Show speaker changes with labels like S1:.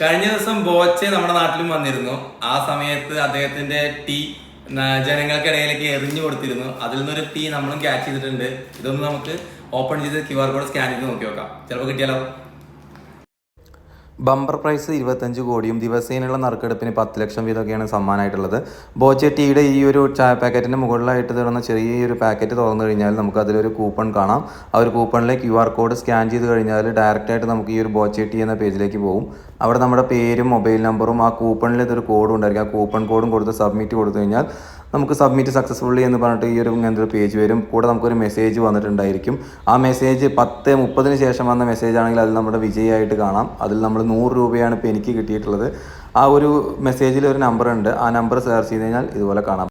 S1: കഴിഞ്ഞ ദിവസം ബോച്ചെ നമ്മുടെ നാട്ടിലും വന്നിരുന്നു. ആ സമയത്ത് അദ്ദേഹത്തിന്റെ ടീ ജനങ്ങൾക്കിടയിലേക്ക് എറിഞ്ഞു കൊടുത്തിരുന്നു. അതിൽ നിന്നൊരു ടീ നമ്മളും ക്യാച്ച് ചെയ്തിട്ടുണ്ട്. ഇതൊന്ന് നമുക്ക് ഓപ്പൺ ചെയ്ത് ക്യു ആർ കോഡ് സ്കാൻ ചെയ്ത് നോക്കി നോക്കാം. ചിലപ്പോൾ കിട്ടിയാലോ?
S2: ബമ്പർ പ്രൈസ് ഇരുപത്തഞ്ച് കോടിയും ദിവസേനയുള്ള നറുക്കെടുപ്പിന് പത്ത് ലക്ഷം വീതമൊക്കെയാണ് സമ്മാനമായിട്ടുള്ളത്. ബോച്ചെട്ടിയുടെ ടീയുടെ ഈ ഒരു ചായ പാക്കറ്റിന്റെ മുകളിലായിട്ട് തുറന്ന ചെറിയൊരു പാക്കറ്റ് തുറന്നു കഴിഞ്ഞാൽ നമുക്ക് അതിലൊരു കൂപ്പൺ കാണാം. ആ ഒരു കൂപ്പണിലെ ക്യു ആർ കോഡ് സ്കാൻ ചെയ്ത് കഴിഞ്ഞാൽ ഡയറക്റ്റായിട്ട് നമുക്ക് ഈ ഒരു ബോച്ചെട്ടി എന്ന പേജിലേക്ക് പോകും. അവിടെ നമ്മുടെ പേരും മൊബൈൽ നമ്പറും ആ കൂപ്പണിൽ കോഡും ഉണ്ടായിരിക്കും. ആ കൂപ്പൺ കോഡും കൊടുത്ത് സബ്മിറ്റ് കൊടുത്തു കഴിഞ്ഞാൽ നമുക്ക് സബ്മിറ്റ് സക്സസ്ഫുള്ളി എന്ന് പറഞ്ഞിട്ട് ഈ ഒരു ഇങ്ങനത്തെ ഒരു പേജ് വരും. കൂടെ നമുക്കൊരു മെസ്സേജ് വന്നിട്ടുണ്ടായിരിക്കും. ആ മെസ്സേജ് പത്ത് മുപ്പതിന് ശേഷം വന്ന മെസ്സേജ് ആണെങ്കിൽ അതിൽ നമ്മുടെ വിജയമായിട്ട് കാണാം. അതിൽ നമ്മൾ നൂറ് രൂപയാണ് ഇപ്പോൾ എനിക്ക് കിട്ടിയിട്ടുള്ളത്. ആ ഒരു മെസ്സേജിൽ ഒരു നമ്പർ ഉണ്ട്. ആ നമ്പർ സെർച്ച് ചെയ്ത് കഴിഞ്ഞാൽ ഇതുപോലെ കാണാം.